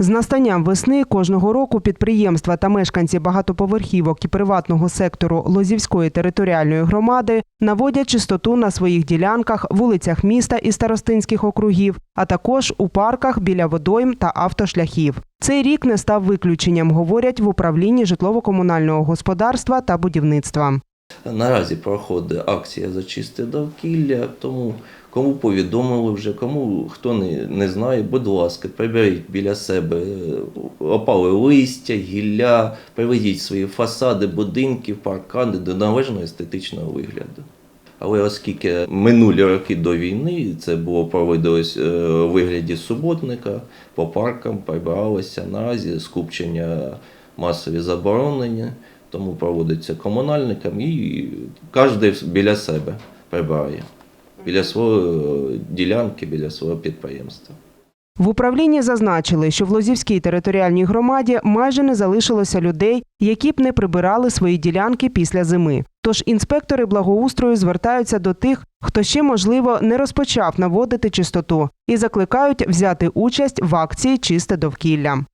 З настанням весни кожного року підприємства та мешканці багатоповерхівок і приватного сектору Лозівської територіальної громади наводять чистоту на своїх ділянках, вулицях міста і старостинських округів, а також у парках біля водойм та автошляхів. Цей рік не став виключенням, говорять в управлінні житлово-комунального господарства та будівництва. Наразі проходить акція «Зачисти довкілля», тому кому повідомили вже, кому хто не, не знає, будь ласка, приберіть біля себе е, опале листя, гілля, приведіть свої фасади, будинків, паркани до належного естетичного вигляду. Але оскільки минулі роки до війни це було проводилось е, у вигляді суботника, по паркам прибиралося наразі скупчення масові заборонені, тому проводиться комунальникам і кожен біля себе прибирає, біля своєї е, ділянки, біля свого підприємства. В управлінні зазначили, що в Лозівській територіальній громаді майже не залишилося людей, які б не прибирали свої ділянки після зими. Тож інспектори благоустрою звертаються до тих, хто ще можливо не розпочав наводити чистоту, і закликають взяти участь в акції Чисте довкілля.